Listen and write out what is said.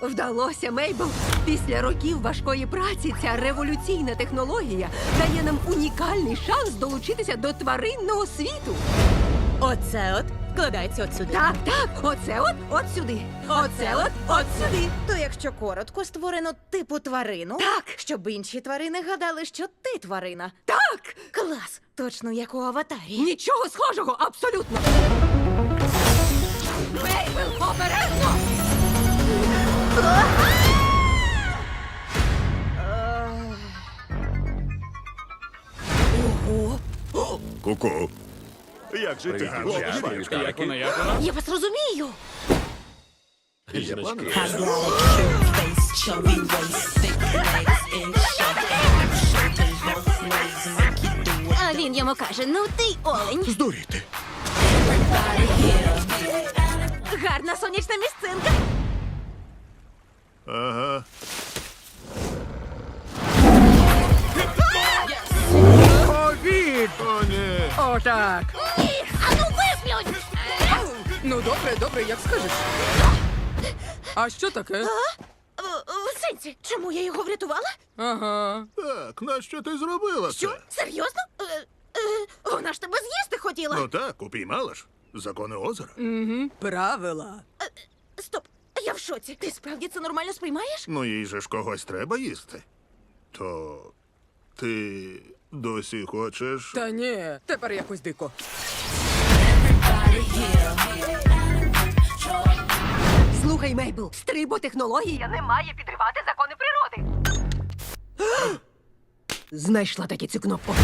Вдалося, Мейбл. Після років важкої праці ця революційна технологія дає нам унікальний шанс долучитися до тваринного світу. Оце от вкладається от сюди. Так, так, оце от, от сюди. Оце от, от сюди. То якщо коротко створено типу тварину, Так. щоб інші тварини гадали, що ти тварина. Так! Клас! Точно як у аватарі. Нічого схожого, абсолютно. Мейбл! Ку-ку. Як вона, як вона? Я вас розумію. А він йому каже: ну ти олень. Здуріти. Гарна сонячна місцинка. Ковід! О, ні. А ну виплюнь! Ну, добре, добре, як скажеш. А що таке? В сенсі, чому я його врятувала? Ага. Так, нащо ти зробила Що? це? Серйозно? Е, е, вона ж тебе з'їсти хотіла. Ну так, упіймала ж. Закони озера. Угу. Правила. Стоп, я в шоці. Ти справді це нормально сприймаєш? Ну їй же ж когось треба їсти. То ти досі хочеш. Та ні, тепер якось дико. Слухай, Мейбл, стриботехнологія не має підривати закони природи. Знайшла таки цю кнопку.